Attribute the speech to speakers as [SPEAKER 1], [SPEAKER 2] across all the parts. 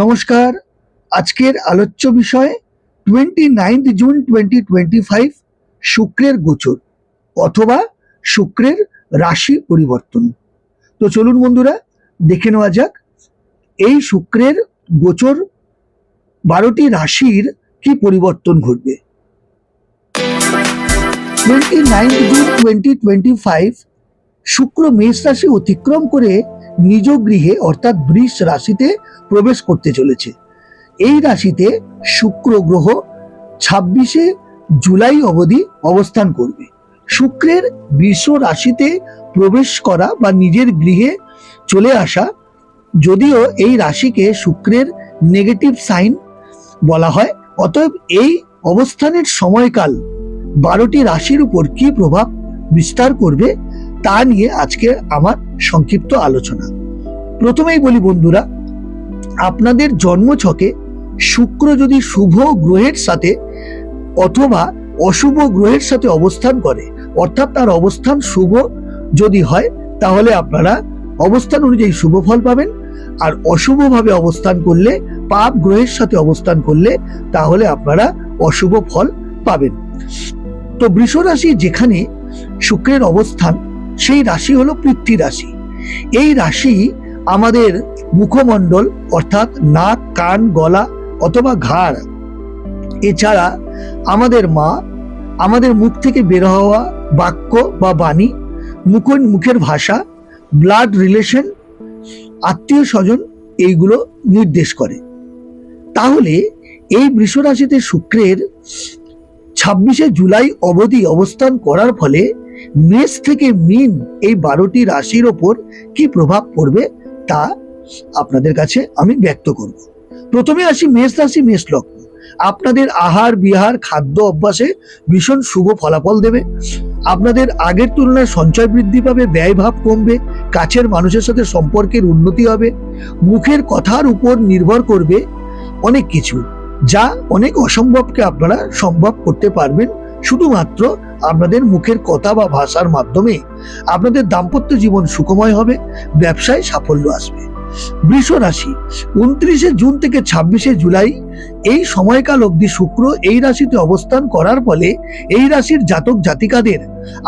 [SPEAKER 1] নমস্কার। আজকের আলোচ্য বিষয় twenty ninth June twenty twenty five শুক্রের গোচর অথবা শুক্রের রাশি পরিবর্তন। তো চলুন বন্ধুরা, দেখে নেওয়া যাক এই শুক্রের গোচর বারোটি রাশির কি পরিবর্তন ঘটবে। Twenty ninth June twenty twenty five শুক্র মেষ রাশি অতিক্রম করে নিজ গৃহে অর্থাৎ বৃষ রাশিতে প্রবেশ করতে চলেছে। এই রাশিতে শুক্র গ্রহ ছাব্বিশে জুলাই অবধি অবস্থান করবে। শুক্রের বৃষ রাশিতে প্রবেশ করা বা নিজের গৃহে চলে আসা, যদিও এই রাশিকে শুক্রের নেগেটিভ সাইন বলা হয়। অতএব এই অবস্থানের সময়কাল বারোটি রাশির উপর কি প্রভাব বিস্তার করবে তা নিয়ে আজকে আমার সংক্ষিপ্ত আলোচনা। প্রথমেই বলি বন্ধুরা, আপনাদের জন্মছকে শুক্র যদি শুভ গ্রহের সাথে অথবা অশুভ গ্রহের সাথে অবস্থান করে, অর্থাৎ তার অবস্থান শুভ যদি হয়, তাহলে আপনারা অবস্থান অনুযায়ী শুভ ফল পাবেন। আর অশুভভাবে অবস্থান করলে, পাপ গ্রহের সাথে অবস্থান করলে, তাহলে আপনারা অশুভ ফল পাবেন। তো বৃষ রাশি যেখানে শুক্রের অবস্থান সেই রাশি হলো পৃথ্বী রাশি। এই রাশি আমাদের মুখমণ্ডল, অর্থাৎ নাক, কান, গলা অথবা ঘাড়। এছাড়া আমাদের মা, আমাদের মুখ থেকে বের হওয়া বাক্য বা বাণী মুখ মুখের ভাষা, ব্লাড রিলেশন, আত্মীয় স্বজন এইগুলো নির্দেশ করে। তাহলে এই বৃষ রাশিতে শুক্রের ছাব্বিশে জুলাই অবধি অবস্থান করার ফলে মেষ থেকে মিন এই বারোটি রাশির ওপর কি প্রভাব পড়বে তা আপনাদের কাছে আমি ব্যক্ত করব। প্রথমে আসি মেষ রাশি, মেষ লগ্ন। আপনাদের আহার, বিহার, খাদ্য অভ্যাসে ভীষণ শুভ ফলাফল দেবে। আপনাদের আগের তুলনায় সঞ্চয় বৃদ্ধি পাবে, ব্যয়ভাব কমবে, কাছের মানুষের সাথে সম্পর্কের উন্নতি হবে, মুখের কথার উপর নির্ভর করবে অনেক কিছু, যা অনেক অসম্ভবকে আপনারা সম্ভব করতে পারবেন শুধুমাত্র আপনাদের মুখের কথা বা ভাষার মাধ্যমে আপনাদের দাম্পত্য জীবন সুখময় হবে, ব্যবসায় সাফল্য আসবে। বৃষ রাশি, উনত্রিশে জুন থেকে ছাব্বিশে জুলাই এই সময়কাল অবধি শুক্র এই রাশিতে অবস্থান করার ফলে এই রাশির জাতক জাতিকাদের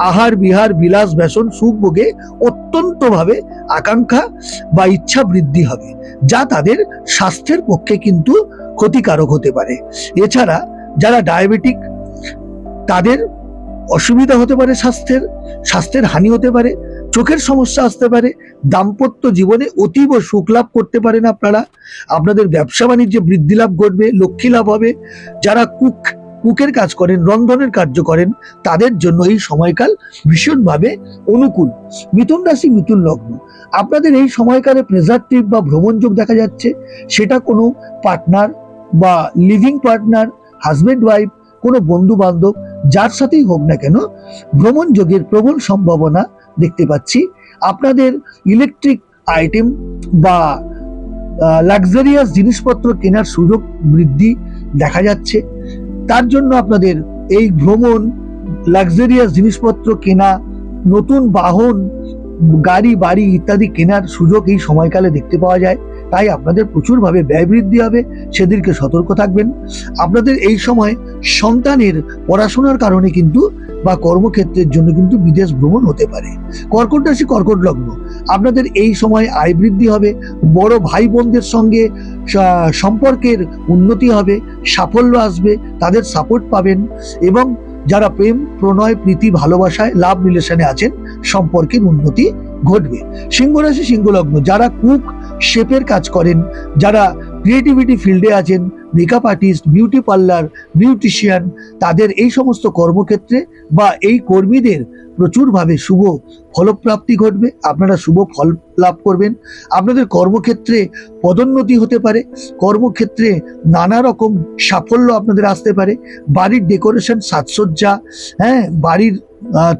[SPEAKER 1] আহার, বিহার, বিলাস ব্যসন সুখ ভোগে অত্যন্তভাবে আকাঙ্ক্ষা বা ইচ্ছা বৃদ্ধি হবে, যা তাদের স্বাস্থ্যের পক্ষে কিন্তু ক্ষতিকারক হতে পারে। এছাড়া যারা ডায়াবেটিক তাদের অসুবিধা হতে পারে স্বাস্থ্যের স্বাস্থ্যের হানি হতে পারে, চোখের সমস্যা আসতে পারে, দাম্পত্য জীবনে অতীব সুখ লাভ করতে পারেন আপনারা। আপনাদের ব্যবসা বাণিজ্যে বৃদ্ধি লাভ ঘটবে, লক্ষ্মী লাভ হবে। যারা কুক, কুকের কাজ করেন, রন্ধনের কার্য করেন, তাদের জন্য এই সময়কাল ভীষণভাবে অনুকূল। মিথুন রাশি, মিথুন লগ্ন। আপনাদের এই সময়কালে প্রেজার ট্রিপ বা ভ্রমণযোগ দেখা যাচ্ছে। সেটা কোনো পার্টনার বা লিভিং পার্টনার হাজবেন্ড ওয়াইফ কোনো বন্ধু বান্ধব যার সাথেই হোক না কেন, ভ্রমণ যোগের প্রবল সম্ভাবনা দেখতে পাচ্ছি। আপনাদের ইলেকট্রিক আইটেম বা লাক্সারিয়াস জিনিসপত্র কেনার সুযোগ বৃদ্ধি দেখা যাচ্ছে। তার জন্য আপনাদের এই ভ্রমণ লাক্সারিয়াস জিনিসপত্র কেনা, নতুন বাহন, গাড়ি, বাড়ি ইত্যাদি কেনার সুযোগ এই সময়কালে দেখতে পাওয়া যায়। তাই আপনাদের প্রচুরভাবে ব্যয় বৃদ্ধি হবে সেদিকে সতর্ক থাকবেন। আপনাদের এই সময় সন্তানের পড়াশোনার কারণে কিন্তু বা কর্মক্ষেত্রের জন্য কিন্তু বিদেশ ভ্রমণ হতে পারে। কর্কট রাশি, কর্কট লগ্ন। আপনাদের এই সময় আয় বৃদ্ধি হবে, বড় ভাই বোনদের সঙ্গে সম্পর্কের উন্নতি হবে, সাফল্য আসবে, তাদের সাপোর্ট পাবেন এবং যারা প্রেম, প্রণয়, প্রীতি, ভালোবাসায় লাভ রিলেশনে আছেন, সম্পর্কের উন্নতি ঘটবে। সিংহ রাশি, সিংহ লগ্ন। যারা কুক শেপের কাজ করেন, যারা ক্রিয়েটিভিটি ফিল্ডে আছেন makeup artist beauty parlour beautician তাদের এই সমস্ত কর্মক্ষেত্রে বা এই কর্মীদের প্রচুরভাবে শুভ ফলপ্রাপ্তি ঘটবে। আপনারা শুভ ফল লাভ করবেন। আপনাদের কর্মক্ষেত্রে পদোন্নতি হতে পারে। কর্মক্ষেত্রে নানা রকম সাফল্য আপনাদের আসতে পারে। বাড়ির ডেকোরেশন, সাজসজ্জা হ্যাঁ বাড়ির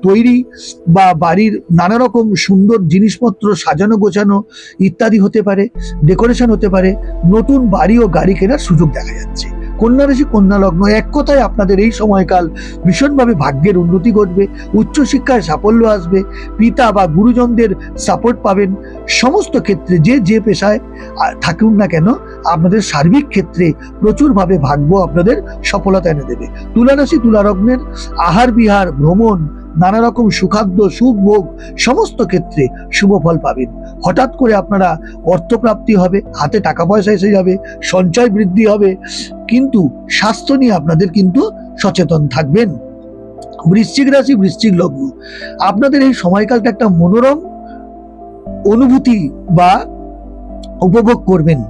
[SPEAKER 1] তৈরি বা বাড়ির নানা রকম সুন্দর জিনিসপত্র সাজানো, গোছানো ইত্যাদি হতে পারে। ডেকোরেশন হতে পারে। নতুন বাড়ি ও গাড়ি কেনার সুযোগ দেখা যাচ্ছে। কন্যা রাশি কন্যা লগ্ন, এক কথায় আপনাদের এই সময়কাল ভীষণভাবে ভাগ্যের উন্নতি ঘটবে, উচ্চশিক্ষায় সাফল্য আসবে, পিতা বা গুরুজনদের সাপোর্ট পাবেন, সমস্ত ক্ষেত্রে যে যে পেশায় থাকুন না কেন, আপনাদের সার্বিক ক্ষেত্রে প্রচুরভাবে ভাগ্য আপনাদের সফলতা এনে দেবে। তুলারাশি তুলারগ্নের আহার বিহার ভ্রমণ নানা রকম সুখাদ্য সুখ ভোগ সমস্ত ক্ষেত্রে শুভ ফল পাবেন। হঠাৎ করে আপনারা অর্থপ্রাপ্তি হবে, হাতে টাকা পয়সা এসে যাবে, সঞ্চয় বৃদ্ধি হবে, কিন্তু স্বাস্থ্য নিয়ে আপনাদের কিন্তু সচেতন থাকবেন। বৃশ্চিক রাশি, বৃশ্চিক লগ্ন। আপনাদের এই সময়কালটা একটা মনোরম অনুভূতি বা উপভোগ করবেন।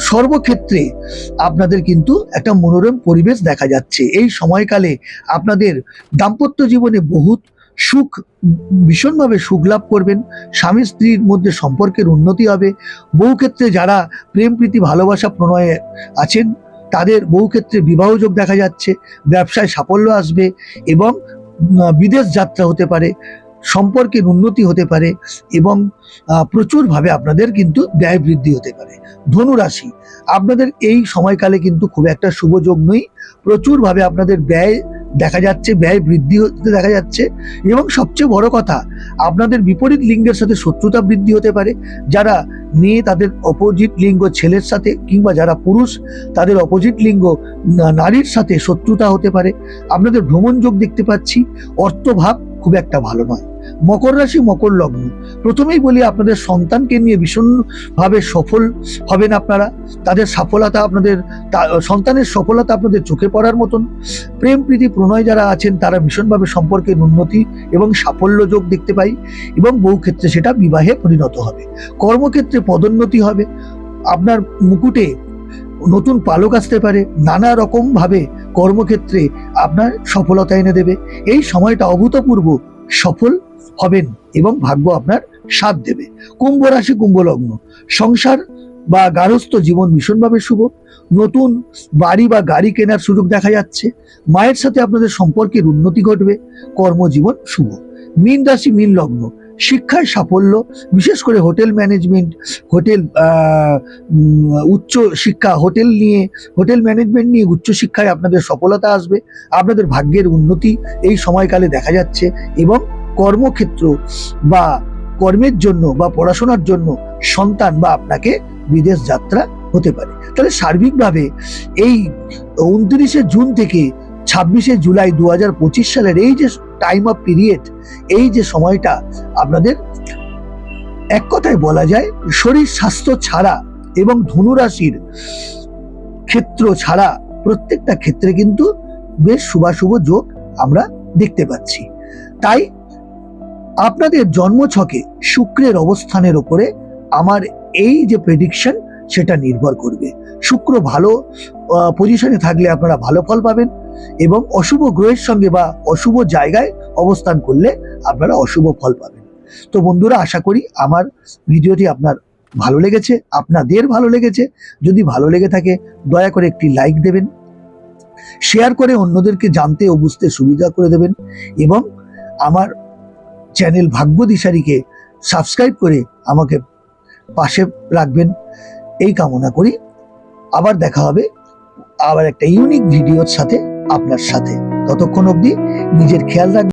[SPEAKER 1] সর্বক্ষেত্রে আপনাদের কিন্তু একটা মনোরম পরিবেশ দেখা যাচ্ছে। এই সময়কালে আপনাদের দাম্পত্য জীবনে বহুত সুখ, ভীষণভাবে সুখ লাভ করবেন। স্বামী স্ত্রীর মধ্যে সম্পর্কের উন্নতি হবে। বহু ক্ষেত্রে যারা প্রেম প্রীতি ভালোবাসা প্রণয়ে আছেন, তাদের বহু ক্ষেত্রে বিবাহযোগ দেখা যাচ্ছে, ব্যবসায় সাফল্য আসবে এবং বিদেশ যাত্রা হতে পারে। সম্পর্কের উন্নতি হতে পারে এবং প্রচুরভাবে আপনাদের কিন্তু ব্যয় বৃদ্ধি হতে পারে। ধনুরাশি, আপনাদের এই সময়কালে কিন্তু খুব একটা শুভ যোগ নেই। প্রচুরভাবে আপনাদের ব্যয় দেখা যাচ্ছে, ব্যয় বৃদ্ধি হতে দেখা যাচ্ছে এবং সবচেয়ে বড় কথা, আপনাদের বিপরীত লিঙ্গের সাথে শত্রুতা বৃদ্ধি হতে পারে। যারা মেয়ে, তাদের অপোজিট লিঙ্গ ছেলের সাথে কিংবা যারা পুরুষ, তাদের অপোজিট লিঙ্গ নারীর সাথে শত্রুতা হতে পারে। আপনাদের ভ্রমণ যোগ দেখতে পাচ্ছি, অর্থভাব খুব একটা ভালো নয়। মকর রাশি, মকর লগ্ন। প্রথমেই বলি, আপনাদের সন্তানকে নিয়ে ভীষণভাবে সফল হবেন আপনারা। তাদের সফলতা আপনাদের সন্তানের সফলতা আপনাদের চোখে পড়ার মতন। প্রেম, প্রীতি, প্রণয় যারা আছেন, তারা ভীষণভাবে সম্পর্কের উন্নতি এবং সাফল্য যোগ দেখতে পাই এবং বহু ক্ষেত্রে সেটা বিবাহে পরিণত হবে। কর্মক্ষেত্রে পদোন্নতি হবে। আপনার মুকুটে নতুন পালক আসতে পারে। নানা রকম ভাবে কর্মক্ষেত্রে আপনার সফলতা এনে দেবে। এই সময়টা অভূতপূর্ব সফল হবেন এবং ভাগ্য আপনার সাথ দেবে। কুম্ভ রাশি, কুম্ভ লগ্ন। সংসার বা গারস্থ জীবন ভীষণভাবে শুভ। নতুন বাড়ি বা গাড়ি কেনার সুযোগ দেখা যাচ্ছে। মায়ের সাথে আপনাদের সম্পর্কের উন্নতি ঘটবে। কর্মজীবন শুভ। মীন রাশি, মীন লগ্ন। শিক্ষায় সাফল্য, বিশেষ করে হোটেল ম্যানেজমেন্ট, হোটেল উচ্চ শিক্ষা, হোটেল নিয়ে, হোটেল ম্যানেজমেন্ট নিয়ে উচ্চ শিক্ষায় আপনাদের সফলতা আসবে। আপনাদের ভাগ্যের উন্নতি এই সময়কালে দেখা যাচ্ছে এবং কর্মক্ষেত্র বা কর্মের জন্য বা পড়াশোনার জন্য সন্তান বা আপনাকে বিদেশ যাত্রা হতে পারে। তাহলে সার্বিকভাবে এই উনত্রিশে জুন থেকে ছাব্বিশে জুলাই দু হাজার পঁচিশ সালের এই যে টাইম অফ পিরিয়ড এই যে সময়টা আপনাদের এক কথায় বলা যায় শরীর স্বাস্থ্য ছাড়া এবং ধনুরাশির ক্ষেত্র ছাড়া প্রত্যেকটা ক্ষেত্রে কিন্তু বেশ শুভাশুভ যোগ আমরা দেখতে পাচ্ছি। তাই আপনাদের জন্মছকে শুক্রের অবস্থানের উপরে আমার এই যে প্রেডিকশন সেটা নির্ভর করবে। শুক্র ভালো পজিশনে থাকলে আপনারা ভালো ফল পাবেন এবং অশুভ গ্রহের সঙ্গে বা অশুভ জায়গায় অবস্থান করলে আপনারা অশুভ ফল পাবেন। তো বন্ধুরা, আশা করি আমার ভিডিওটি আপনার ভালো লেগেছে, আপনাদের ভালো লেগেছে। যদি ভালো লেগে থাকে, দয়া করে একটি লাইক দেবেন শেয়ার করে অন্যদেরকে জানতে ও বুঝতে সুবিধা করে দেবেন এবং আমার চ্যানেল ভাগ্য দিশারিকে সাবস্ক্রাইব করে আমাকে পাশে রাখবেন। এই কামনা করি। আবার দেখা হবে আবার একটা ইউনিক ভিডিওর সাথে আপনার সাথে। ততক্ষণ অবধি নিজের খেয়াল রাখবেন।